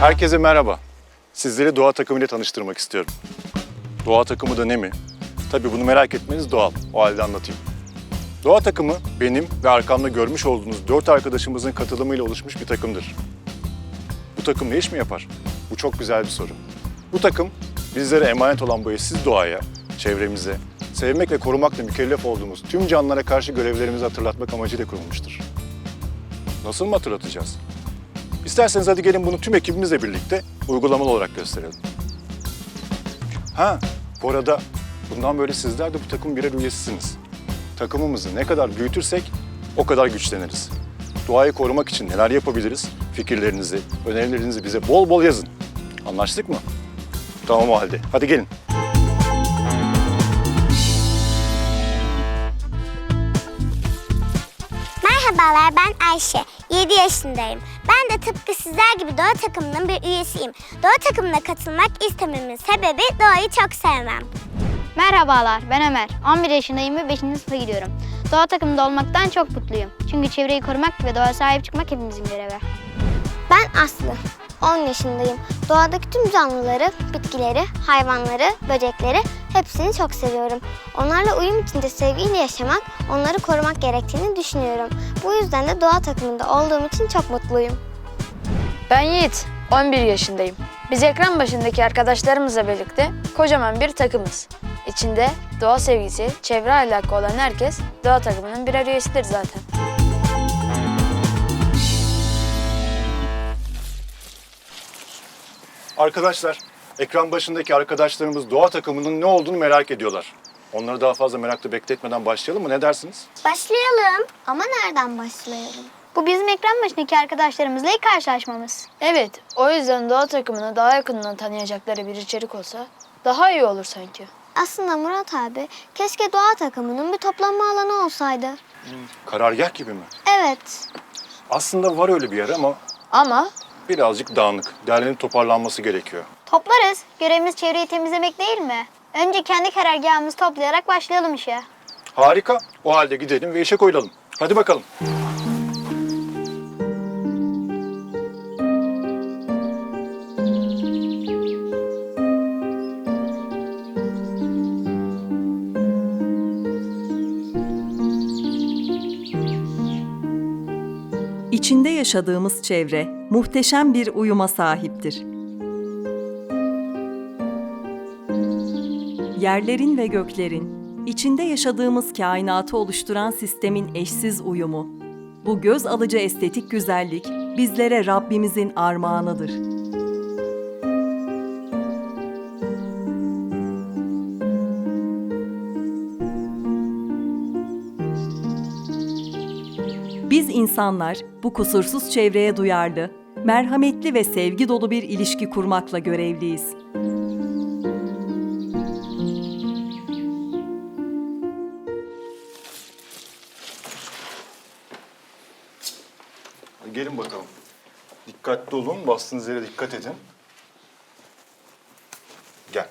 Herkese merhaba. Sizleri doğa takımıyla tanıştırmak istiyorum. Doğa takımı da ne mi? Tabii bunu merak etmeniz doğal. O halde anlatayım. Doğa takımı benim ve arkamda görmüş olduğunuz dört arkadaşımızın katılımıyla oluşmuş bir takımdır. Bu takım ne iş mi yapar? Bu çok güzel bir soru. Bu takım bizlere emanet olan bu eşsiz doğaya, çevremize, sevmek ve korumakla mükellef olduğumuz tüm canlılara karşı görevlerimizi hatırlatmak amacıyla kurulmuştur. Nasıl mı hatırlatacağız? İsterseniz hadi gelin bunu tüm ekibimizle birlikte uygulamalı olarak gösterelim. Ha, bu arada bundan böyle sizler de bu takımın birer üyesisiniz. Takımımızı ne kadar büyütürsek o kadar güçleniriz. Doğayı korumak için neler yapabiliriz? Fikirlerinizi, önerilerinizi bize bol bol yazın. Anlaştık mı? Tamam o halde. Hadi gelin. Merhabalar ben Ayşe. 7 yaşındayım. Ben de tıpkı sizler gibi doğa takımının bir üyesiyim. Doğa takımına katılmak istememin sebebi doğayı çok sevmem. Merhabalar, ben Ömer. 11 yaşındayım ve 5. sınıfa gidiyorum. Doğa takımında olmaktan çok mutluyum. Çünkü çevreyi korumak ve doğaya sahip çıkmak hepimizin görevi. Ben Aslı. 10 yaşındayım. Doğadaki tüm canlıları, bitkileri, hayvanları, böcekleri hepsini çok seviyorum. Onlarla uyum içinde sevgiyle yaşamak, onları korumak gerektiğini düşünüyorum. Bu yüzden de doğa takımında olduğum için çok mutluyum. Ben Yiğit, 11 yaşındayım. Biz ekran başındaki arkadaşlarımızla birlikte kocaman bir takımız. İçinde doğa sevgisi, çevre ahlakı olan herkes doğa takımının birer üyesidir zaten. Arkadaşlar, ekran başındaki arkadaşlarımız doğa takımının ne olduğunu merak ediyorlar. Onları daha fazla merakla bekletmeden başlayalım mı? Ne dersiniz? Başlayalım. Ama nereden başlayalım? Bu bizim ekran başındaki arkadaşlarımızla ilk karşılaşmamız. Evet, o yüzden doğa takımını daha yakından tanıyacakları bir içerik olsa daha iyi olur sanki. Aslında Murat abi keşke doğa takımının bir toplanma alanı olsaydı. Karargah gibi mi? Evet. Aslında var öyle bir yer ama Ama birazcık dağınık. Derlenip toparlanması gerekiyor. Toplarız. Görevimiz çevreyi temizlemek değil mi? Önce kendi karargahımızı toplayarak başlayalım işe. Harika. O halde gidelim ve işe koyulalım. Hadi bakalım. İçinde yaşadığımız çevre muhteşem bir uyuma sahiptir. Yerlerin ve göklerin, içinde yaşadığımız kainatı oluşturan sistemin eşsiz uyumu. Bu göz alıcı estetik güzellik bizlere Rabbimizin armağanıdır. Biz insanlar bu kusursuz çevreye duyarlı, merhametli ve sevgi dolu bir ilişki kurmakla görevliyiz. Olun. Bastığınız yere dikkat edin. Gel.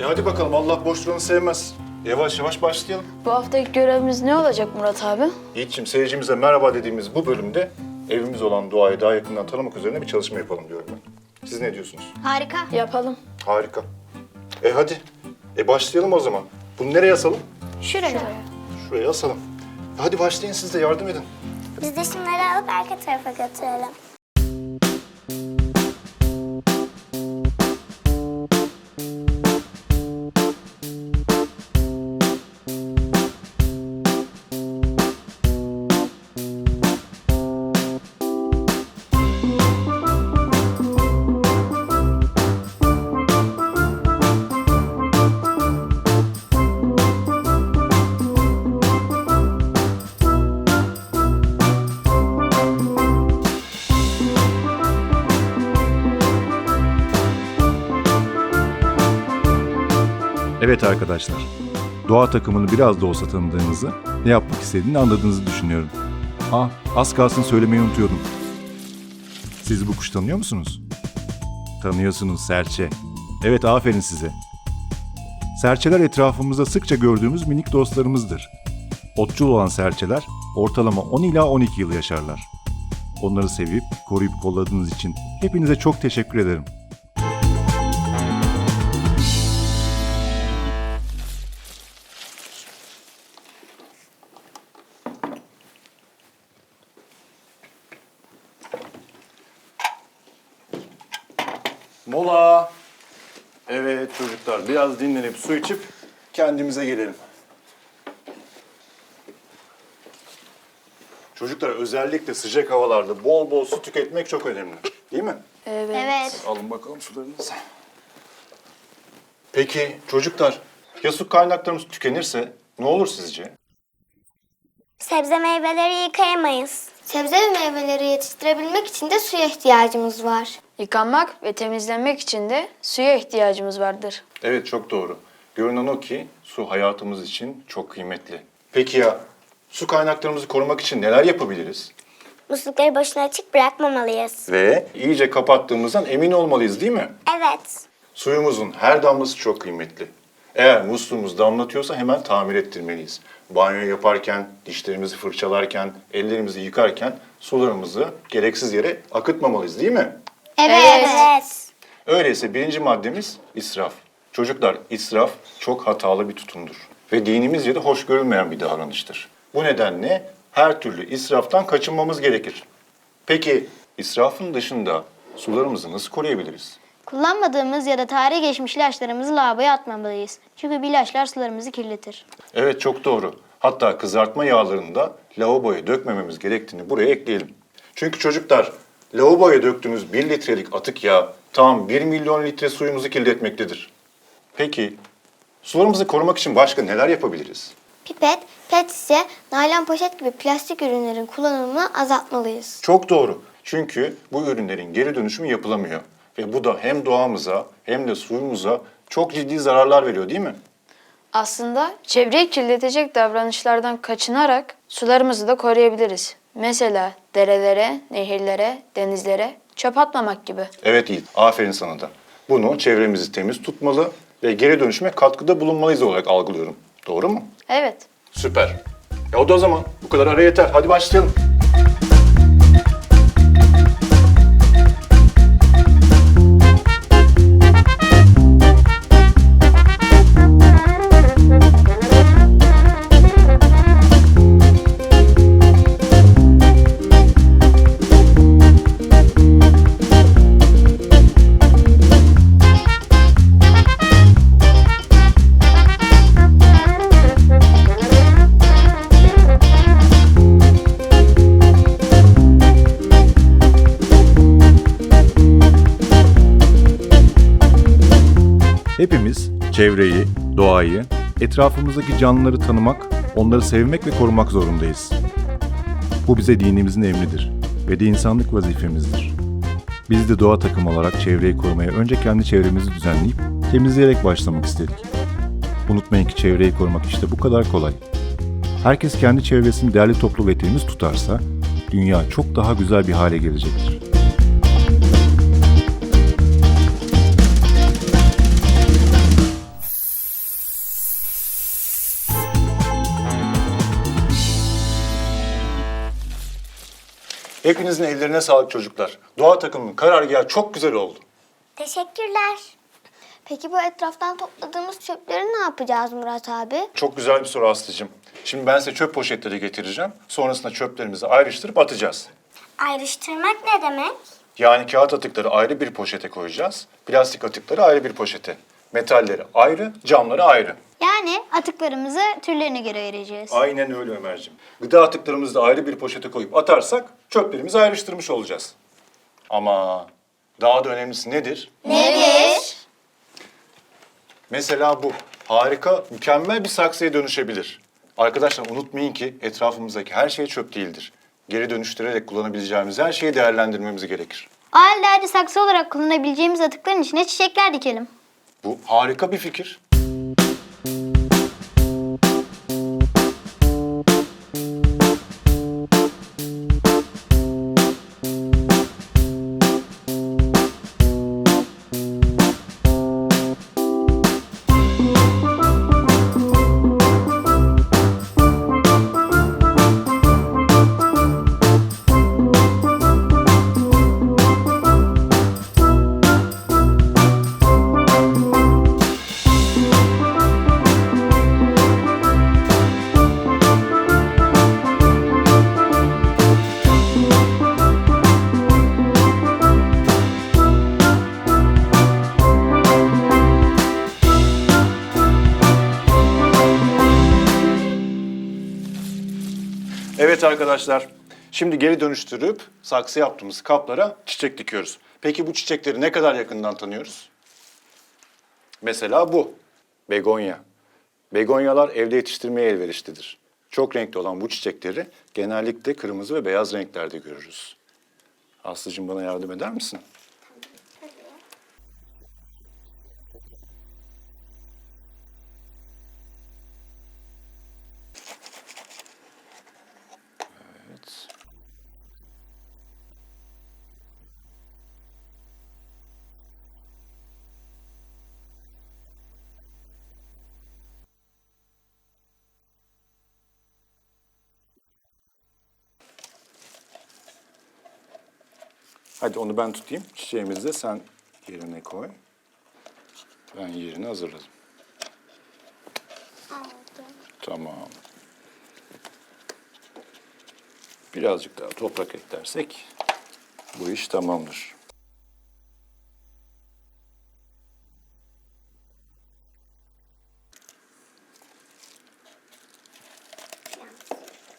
E hadi bakalım Allah boş duranı sevmez. Yavaş yavaş başlayalım. bu haftaki görevimiz ne olacak Murat abi? Yiğit'ciğim seyircimize merhaba dediğimiz bu bölümde evimiz olan doğayı daha yakından tanımak üzerine bir çalışma yapalım diyorum ben. Siz ne diyorsunuz? Harika. Yapalım. Harika. E hadi. E başlayalım o zaman. Bunu nereye asalım? Şuraya. Şuraya asalım. E Hadi başlayın siz de yardım edin. Biz de şunları alıp arka tarafa götürelim. Arkadaşlar. Doğa takımını biraz da olsa tanıdığınızı, ne yapmak istediğini anladığınızı düşünüyorum. Ah, az kalsın söylemeyi unutuyordum. Siz bu kuşu tanıyor musunuz? Tanıyorsunuz serçe. Evet aferin size. Serçeler etrafımızda sıkça gördüğümüz minik dostlarımızdır. Otçul olan serçeler ortalama 10 ila 12 yıl yaşarlar. Onları sevip koruyup kolladığınız için hepinize çok teşekkür ederim. Biraz dinlenip su içip kendimize gelelim. Çocuklar özellikle sıcak havalarda bol bol su tüketmek çok önemli. Değil mi? Evet. Alın bakalım sularınızı. Peki çocuklar ya su kaynaklarımız tükenirse ne olur sizce? Sebze meyveleri yıkayamayız. Sebze ve meyveleri yetiştirebilmek için de suya ihtiyacımız var. Yıkanmak ve temizlenmek için de suya ihtiyacımız vardır. Evet çok doğru. Görünen o ki su hayatımız için çok kıymetli. Peki ya su kaynaklarımızı korumak için neler yapabiliriz? Muslukları boşuna açık bırakmamalıyız. Ve iyice kapattığımızdan emin olmalıyız değil mi? Evet. Suyumuzun her damlası çok kıymetli. Eğer musluğumuz damlatıyorsa hemen tamir ettirmeliyiz. Banyo yaparken, dişlerimizi fırçalarken, ellerimizi yıkarken sularımızı gereksiz yere akıtmamalıyız değil mi? Evet. evet. Öyleyse birinci maddemiz israf. Çocuklar israf çok hatalı bir tutumdur. Ve dinimizce de hoş görülmeyen bir davranıştır. Bu nedenle her türlü israftan kaçınmamız gerekir. Peki israfın dışında sularımızı nasıl koruyabiliriz? Kullanmadığımız ya da tarihi geçmiş ilaçlarımızı lavaboya atmamalıyız. Çünkü bu ilaçlar sularımızı kirletir. Evet çok doğru. Hatta kızartma yağlarını da lavaboya dökmememiz gerektiğini buraya ekleyelim. Çünkü çocuklar lavaboya döktüğümüz 1 litrelik atık yağ tam 1 milyon litre suyumuzu kirletmektedir. Peki sularımızı korumak için başka neler yapabiliriz? Pipet, pet şişe, naylon poşet gibi plastik ürünlerin kullanımını azaltmalıyız. Çok doğru. Çünkü bu ürünlerin geri dönüşümü yapılamıyor. Ve bu da hem doğamıza hem de suyumuza çok ciddi zararlar veriyor değil mi? Aslında çevreyi kirletecek davranışlardan kaçınarak sularımızı da koruyabiliriz. Mesela derelere, nehirlere, denizlere çöp atmamak gibi. Evet Yiğit, aferin sana da. Bunu çevremizi temiz tutmalı ve geri dönüşüme katkıda bulunmalıyız olarak algılıyorum. Doğru mu? Evet. Süper. Ya o da o zaman. Bu kadar ara yeter. Hadi başlayalım. Çevreyi, doğayı, etrafımızdaki canlıları tanımak, onları sevmek ve korumak zorundayız. Bu bize dinimizin emridir ve de insanlık vazifemizdir. Biz de doğa takımı olarak çevreyi korumaya önce kendi çevremizi düzenleyip temizleyerek başlamak istedik. Unutmayın ki çevreyi korumak işte bu kadar kolay. Herkes kendi çevresini değerli toplu ve temiz tutarsa dünya çok daha güzel bir hale gelecektir. Hepinizin ellerine sağlık çocuklar. Doğa takımının karargahı çok güzel oldu. Teşekkürler. Peki bu etraftan topladığımız çöpleri ne yapacağız Murat abi? Çok güzel bir soru Aslı'cığım. Şimdi ben size çöp poşetleri getireceğim. Sonrasında çöplerimizi ayrıştırıp atacağız. Ayrıştırmak ne demek? Yani kağıt atıkları ayrı bir poşete koyacağız. Plastik atıkları ayrı bir poşete. Metalleri ayrı, camları ayrı. Yani atıklarımızı türlerine göre vereceğiz. Aynen öyle Ömerciğim. Gıda atıklarımızı da ayrı bir poşete koyup atarsak çöplerimizi ayrıştırmış olacağız. Ama daha da önemlisi nedir? Nedir? Mesela bu. Harika, mükemmel bir saksıya dönüşebilir. Arkadaşlar unutmayın ki etrafımızdaki her şey çöp değildir. Geri dönüştürerek kullanabileceğimiz her şeyi değerlendirmemiz gerekir. O halde hadi saksı olarak kullanabileceğimiz atıkların içine çiçekler dikelim. Bu harika bir fikir. Arkadaşlar. Şimdi geri dönüştürüp saksı yaptığımız kaplara çiçek dikiyoruz. Peki bu çiçekleri ne kadar yakından tanıyoruz? Mesela bu. Begonya. Begonyalar evde yetiştirmeye elverişlidir. Çok renkli olan bu çiçekleri genellikle kırmızı ve beyaz renklerde görürüz. Aslıcığım bana yardım eder misin? Evet. Hadi onu ben tutayım. Çiçeğimizi de sen yerine koy. Ben yerini hazırladım. Tamam. Birazcık daha toprak eklersek bu iş tamamdır.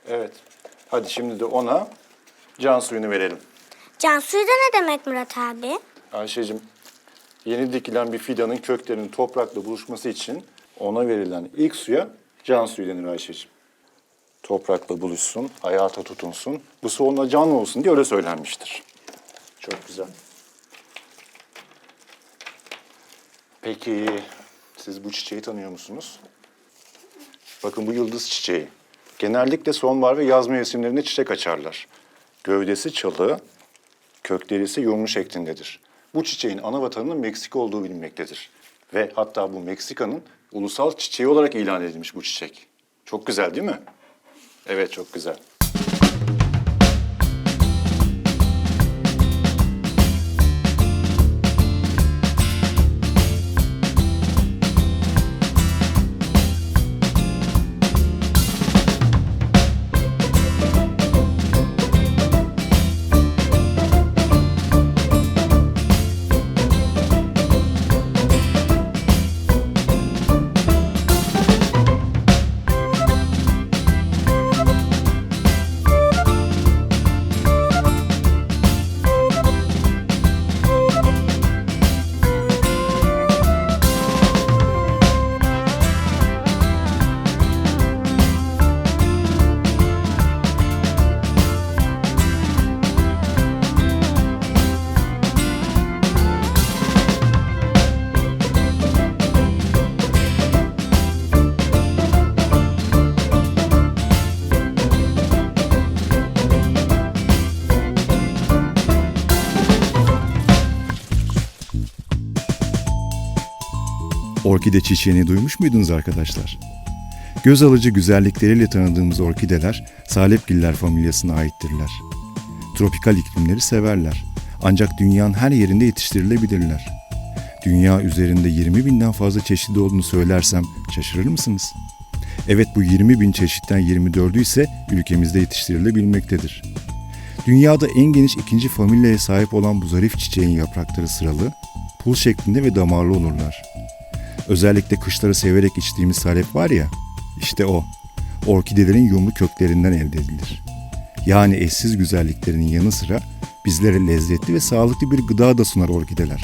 Evet. Hadi şimdi de ona can suyunu verelim. Can suyu da ne demek Murat abi? Ayşe'cim yeni dikilen bir fidanın köklerinin toprakla buluşması için ona verilen ilk suya can suyu denir Ayşe'cim. Toprakla buluşsun, hayata tutunsun. Bu su ona can olsun diye öyle söylenmiştir. Çok güzel. Peki siz bu çiçeği tanıyor musunuz? Bakın bu yıldız çiçeği. Genellikle sonbahar ve yaz mevsimlerinde çiçek açarlar. Gövdesi çalı, kökleri ise yumru şeklindedir. Bu çiçeğin ana vatanının Meksika olduğu bilinmektedir. Ve hatta bu Meksika'nın ulusal çiçeği olarak ilan edilmiş bu çiçek. Çok güzel değil mi? Evet çok güzel. Orkide çiçeğini duymuş muydunuz arkadaşlar? Göz alıcı güzellikleriyle tanıdığımız orkideler Salepgiller familyasına aittirler. Tropikal iklimleri severler. Ancak dünyanın her yerinde yetiştirilebilirler. Dünya üzerinde 20 binden fazla çeşidi olduğunu söylersem şaşırır mısınız? Evet bu 20 bin çeşitten 24'ü ise ülkemizde yetiştirilebilmektedir. Dünyada en geniş ikinci familyaya sahip olan bu zarif çiçeğin yaprakları sıralı, pul şeklinde ve damarlı olurlar. Özellikle kışları severek içtiğimiz salep var ya, işte o. Orkidelerin yumru köklerinden elde edilir. Yani eşsiz güzelliklerinin yanı sıra bizlere lezzetli ve sağlıklı bir gıda da sunar orkideler.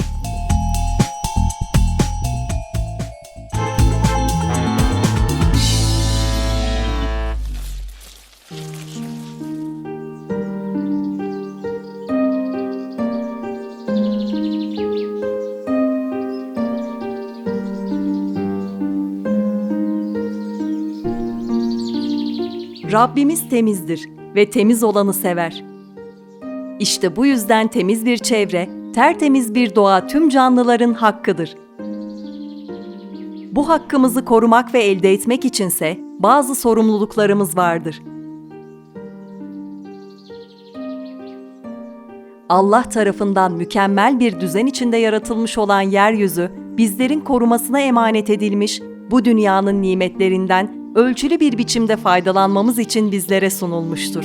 Rabbimiz temizdir ve temiz olanı sever. İşte bu yüzden temiz bir çevre, tertemiz bir doğa tüm canlıların hakkıdır. Bu hakkımızı korumak ve elde etmek içinse bazı sorumluluklarımız vardır. Allah tarafından mükemmel bir düzen içinde yaratılmış olan yeryüzü bizlerin korumasına emanet edilmiş bu dünyanın nimetlerinden ölçülü bir biçimde faydalanmamız için bizlere sunulmuştur.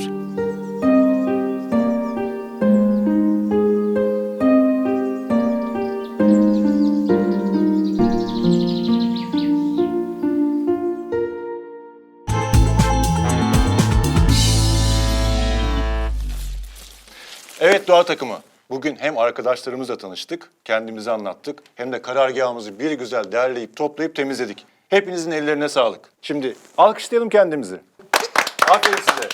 Evet doğa takımı. Bugün hem arkadaşlarımızla tanıştık, kendimizi anlattık hem de karargahımızı bir güzel derleyip toplayıp temizledik. Hepinizin ellerine sağlık. Şimdi alkışlayalım kendimizi. Aferin size.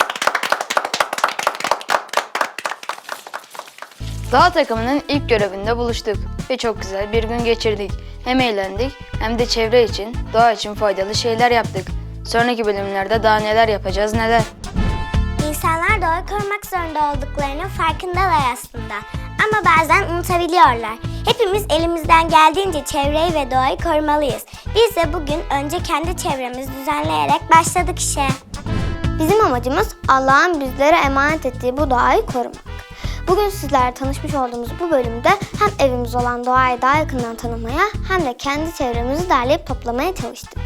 Doğa takımının ilk görevinde buluştuk ve çok güzel bir gün geçirdik. Hem eğlendik hem de çevre için, doğa için faydalı şeyler yaptık. Sonraki bölümlerde daha neler yapacağız neler. İnsanlar doğayı korumak zorunda olduklarının farkındalar aslında. Ama bazen unutabiliyorlar. Hepimiz elimizden geldiğince çevreyi ve doğayı korumalıyız. Biz de bugün önce kendi çevremizi düzenleyerek başladık işe. Bizim amacımız Allah'ın bizlere emanet ettiği bu doğayı korumak. Bugün sizlerle tanışmış olduğumuz bu bölümde hem evimiz olan doğayı daha yakından tanımaya hem de kendi çevremizi derleyip toplamaya çalıştık.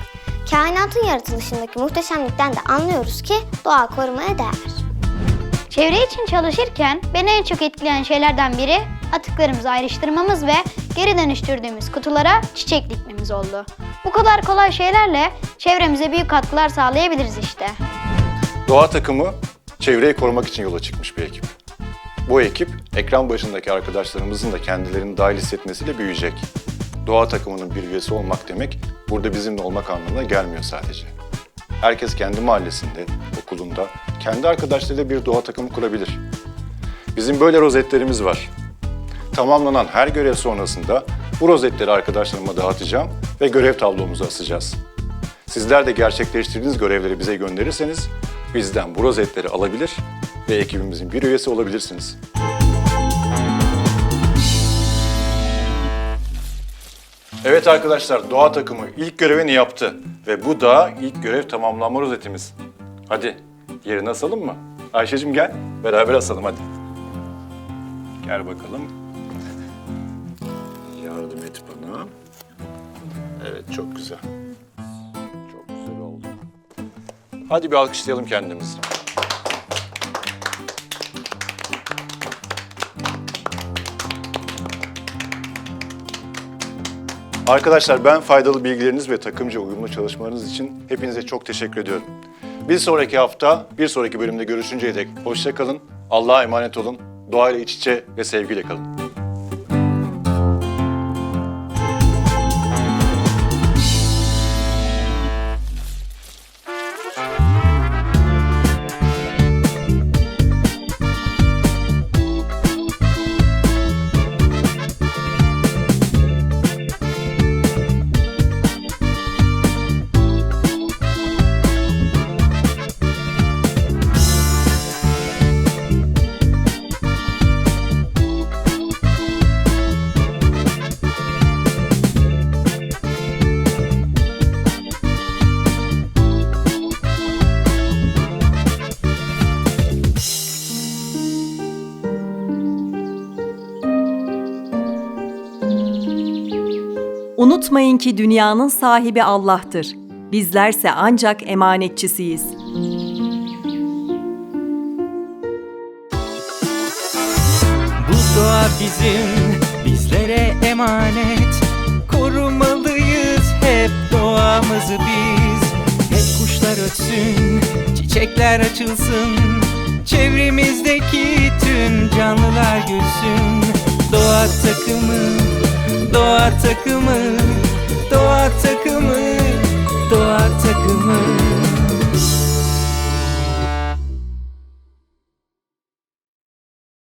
Kainatın yaratılışındaki muhteşemlikten de anlıyoruz ki doğa korumaya değer. Çevre için çalışırken beni en çok etkileyen şeylerden biri atıklarımızı ayrıştırmamız ve geri dönüştürdüğümüz kutulara çiçek dikmemiz oldu. Bu kadar kolay şeylerle çevremize büyük katkılar sağlayabiliriz işte. Doğa takımı çevreyi korumak için yola çıkmış bir ekip. Bu ekip ekran başındaki arkadaşlarımızın da kendilerini dahil hissetmesiyle büyüyecek. Doğa takımının bir üyesi olmak demek burada bizimle olmak anlamına gelmiyor sadece. Herkes kendi mahallesinde, okulunda, kendi arkadaşlarıyla bir doğa takımı kurabilir. Bizim böyle rozetlerimiz var. Tamamlanan her görev sonrasında bu rozetleri arkadaşlarıma dağıtacağım ve görev tablomuza asacağız. Sizler de gerçekleştirdiğiniz görevleri bize gönderirseniz bizden bu rozetleri alabilir ve ekibimizin bir üyesi olabilirsiniz. Evet arkadaşlar, doğa takımı ilk görevini yaptı ve bu da ilk görev tamamlanma rozetimiz. Hadi yerine asalım mı? Ayşe'cim gel, beraber asalım hadi. Gel bakalım. Yardım et bana. Evet, çok güzel. Çok güzel oldu. Hadi bir alkışlayalım kendimizi. Arkadaşlar ben faydalı bilgileriniz ve takımca uyumlu çalışmalarınız için hepinize çok teşekkür ediyorum. Bir sonraki hafta, bir sonraki bölümde görüşünceye dek hoşça kalın, Allah'a emanet olun, doğayla iç içe ve sevgiyle kalın. Unutmayın ki dünyanın sahibi Allah'tır. Bizlerse ancak emanetçisiyiz. Bu doğa bizim, bizlere emanet Korumalıyız hep doğamızı biz Hep kuşlar ötsün, çiçekler açılsın Çevremizdeki tüm canlılar gülsün Doğa takımı, doğa takımı Doğa takımı, doğa takımı